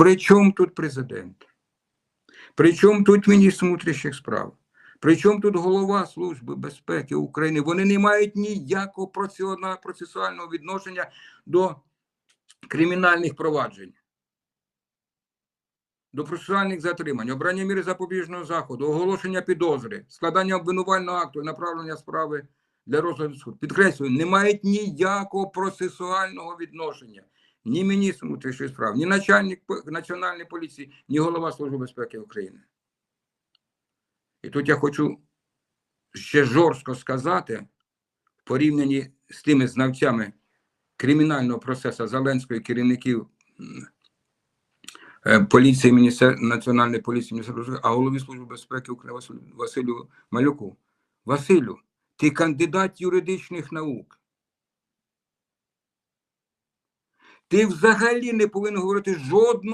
При чому тут президент? При чому тут міністр внутрішніх справ? При чому тут голова Служби безпеки України? Вони не мають ніякого процесуального відношення до кримінальних проваджень, до процесуальних затримань, обрання міри запобіжного заходу, оголошення підозри, складання обвинувального акту і направлення справи для розгляду суду. Підкреслюю, не мають ніякого процесуального відношення ні міністр внутрішніх справ, ні начальник національної поліції, ні голова Служби безпеки України. І тут я хочу ще жорстко сказати, в порівнянні з тими знавцями кримінального процесу Зеленського і керівників е, поліції, міністер... Національної поліції, міністерства, а голові Служби безпеки України Василю, Василю Малюку. Василю, ти кандидат юридичних наук. Ти взагалі не повинен говорити жодного